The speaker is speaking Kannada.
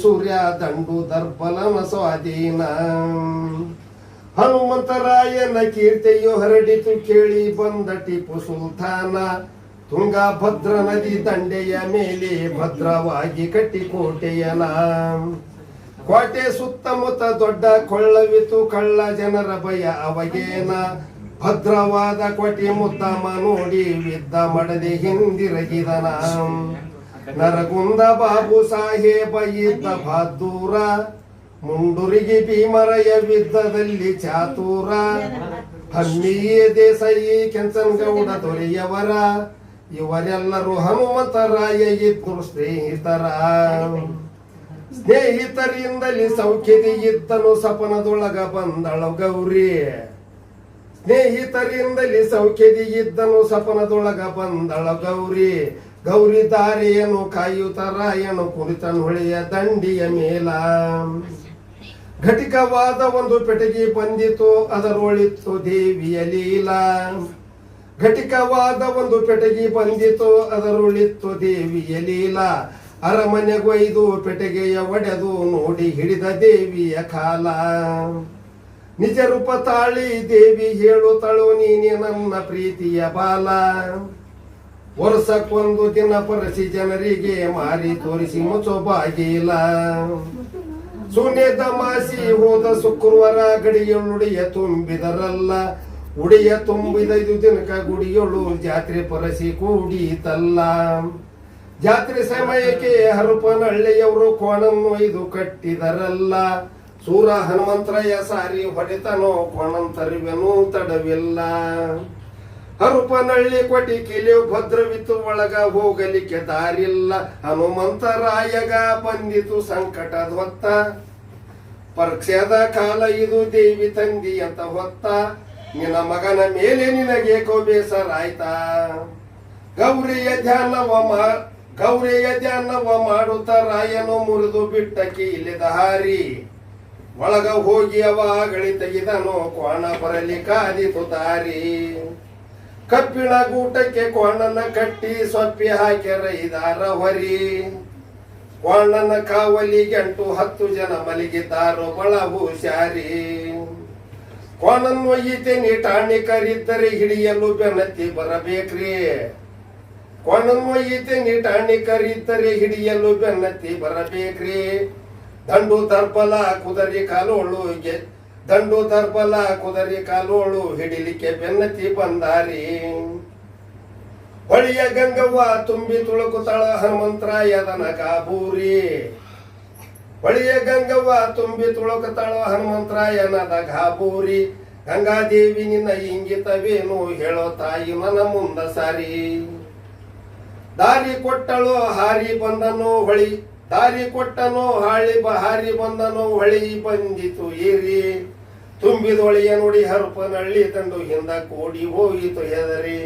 ಸೂರ್ಯ ದಂಡು ದರ್ಬಲ ಸ್ವಾಧೀನ. ಹನುಮಂತರಾಯನ ಕೀರ್ತಿಯು ಹರಡಿತು ಕೇಳಿ ಬಂದ ಟಿಪ್ಪು ಸುಲ್ತಾನ. ತುಂಗಭದ್ರ ನದಿ ದಂಡೆಯ ಮೇಲೆ ಭದ್ರವಾಗಿ ಕಟ್ಟಿ ಕೋಟೆಯನ ಕೋಟೆ ಸುತ್ತಮುತ್ತ ದೊಡ್ಡ ಕೊಳ್ಳವಿತು ಕಳ್ಳ ಜನರ ಭಯ ಅವಗೇನ. ಭದ್ರವಾದ ಕೋಟೆ ಮುದ್ದಮ ನೋಡಿ, ವಿದ್ದ ಮಡದೆ ಹಿಂದಿರಗಿದನ. ನರಗುಂದ ಬಾಬು ಸಾಹೇಬ ಇದ್ದ ಬಹದ್ದೂರ ಮುಂಡುರಿಗೆ ಭೀಮರಯ ಯುದ್ಧದಲ್ಲಿ ಚಾತೂರ. ಹಮ್ಮಿಯೇ ದೇಸಾಯಿ ಕೆಂಚನಗೌಡ ದೊರೆಯವರ ಇವರೆಲ್ಲರೂ ಹನುಮಂತರಾಯ ಇದ್ರು ಸ್ನೇಹಿತರ. ಸ್ನೇಹಿತರಿಂದಲೇ ಸೌಖ್ಯದಿ ಇದ್ದನು ಸಪನದೊಳಗ ಬಂದಳು ಗೌರಿ. ಸ್ನೇಹಿತರಿಂದಲೇ ಸೌಖ್ಯದಿ ಇದ್ದನು ಸಪನದೊಳಗ ಬಂದಳ ಗೌರಿ. ಗೌರಿ ದಾರಿಯನ್ನು ಕಾಯುತ್ತರಾಯನು ಕುರಿತನ ಹೊಳೆಯ ದಂಡಿಯ ಮೇಲ. ಘಟಿಕವಾದ ಒಂದು ಪೆಟಗಿ ಬಂದಿತು ಅದರೊಳಿತ್ತು ದೇವಿಯ ಲೀಲಾ. ಘಟಿಕವಾದ ಒಂದು ಪೆಟಗಿ ಬಂದಿತು ಅದರೊಳಿತ್ತು ದೇವಿಯ ಲೀಲಾ. ಅರಮನೆಗೊಯ್ದು ಪೆಟಗೆಯ ಒಡೆದು ನೋಡಿ ಹಿಡಿದ ದೇವಿಯ ಕಾಲ. ನಿಜ ರೂಪ ತಾಳಿ ದೇವಿ ಹೇಳುತ್ತಳು ನೀನೆ ನನ್ನ ಪ್ರೀತಿಯ ಬಾಲ. ವರ್ಷಕ್ಕೊಂದು ದಿನ ಪರಸಿ ಜನರಿಗೆ ಮಾರಿ ತೋರಿಸಿ ಮುಚ್ಚೋ ಬಾಗಿಲ ಸುನೇದ ಮಾಸಿ ಹೋದ ಶುಕ್ರವಾರ ಗಡಿಯೊಳುಡಿಯ ತುಂಬಿದರಲ್ಲ. ಉಡಿಯ ತುಂಬಿದೈದು ದಿನಕ ಗುಡಿಯೊಳು ಜಾತ್ರೆ ಪರಸಿ ಕೂಡಿತಲ್ಲ. ಜಾತ್ರೆ ಸಮಯಕ್ಕೆ ಹರುಪನಹಳ್ಳಿಯವರು ಕೋಣನ್ನು ಇದು ಕಟ್ಟಿದರಲ್ಲ. ಸೂರ ಹನುಮಂತರಯ್ಯ ಸಾರಿ ಹೊಡೆತನೋ ಕೋಣಂತರಿವೆನೂ ತಡವಿಲ್ಲ. ಹರುಪನಹಳ್ಳಿ ಕೊಟಿ ಕಿಲಿಯು ಭದ್ರವಿತು ಒಳಗ ಹೋಗಲಿಕ್ಕೆ ದಾರಿಲ್ಲ. ಹನುಮಂತರಾಯಗ ಬಂದಿತು ಸಂಕಟದ ಹೊತ್ತ ಪರೀಕ್ಷೆದ ಕಾಲ ಇದು ದೇವಿ ತಂದಿ ಅಂತ ಹೊತ್ತ. ನಿನ್ನ ಮಗನ ಮೇಲೆ ನಿನಗೆ ಬೇಸರಾಯ್ತಾ ಗೌರಿಯ ಧ್ಯಾನವ ಮಾ, ಗೌರಿಯ ಧ್ಯಾನವ ಮಾಡುತ್ತ ರಾಯನು ಮುರಿದು ಬಿಟ್ಟ ಕೀಲಿದ ಹಾರಿ. ಒಳಗ ಹೋಗಿ ಅವ ಗಳಿ ತೆಗೆದನು ಕೋಣ ಬರಲಿ ಕಾದಿತು ದಾರಿ. ಕಬ್ಬಿಣ ಗೂಟಕ್ಕೆ ಕೋಣನ ಕಟ್ಟಿ ಸೊಪ್ಪಿ ಹಾಕ್ಯಾರ ಇದಾರ ಹೊರಿ. ಕೋಣನ ಕಾವಲಿ ಗಂಟು ಹತ್ತು ಜನ ಮಲಗಿದ್ದಾರು ಬಳ ಹುಷಾರಿ. ಕೋಣನ್ ಒಯ್ಯಿತೆ ನೀ ಟಾಣಿಕರಿದ್ದರೆ ಹಿಡಿಯಲು ಬೆನತಿ ಬರಬೇಕ್ರಿ. ಕೋಣನ್ ಒಯ್ಯಿತೆ ನೀ ಟಾಣಿಕರಿದ್ದರೆ ಹಿಡಿಯಲು ಬೆನ್ನತಿ ಬರಬೇಕ್ರಿ. ದಂಡು ದರ್ಬಲ ಕುದರಿ ಕಾಲೋಳು ಗೆ- ದಂಡು ದರ್ಬಲ ಕುದರಿ ಕಾಲೋಳು ಹಿಡಿಲಿಕ್ಕೆ ಬೆನ್ನತಿ ಬಂದಾರಿ. ಹೊಳಿಯ ಗಂಗವ್ವ ತುಂಬಿ ತುಳುಕುತಳ ಹನುಮಂತರಾಯದನ ಕಾಬೂರಿ. ಹೊಳಿಯ ಗಂಗವ್ವ ತುಂಬಿ ತುಳುಕುತಳ ಹನುಮಂತರಾಯನದ ಗಾಬೂರಿ ಗಂಗಾದೇವಿ ನಿನ್ನ ಇಂಗಿತವೇನು ಹೇಳೋ ತಾಯಿ ಮನ ಮುಂದ ಸಾರಿ. ದಾರಿ ಕೊಟ್ಟಳು ಹಾರಿ ಬಂದನು ಹೊಳಿ. ದಾರಿ ಕೊಟ್ಟನು, ಹಾಳಿ ಬ, ಹಾರಿ ಬಂದನು, ಹೊಳಿ ಬಂದಿತು ಏರಿ. ತುಂಬಿದೊಳಿಯ ನುಡಿ ಹರಪನಹಳ್ಳಿ ತಂದು ಹಿಂದ ಕೋಡಿ ಹೋಗಿತು ಹೆದರಿ.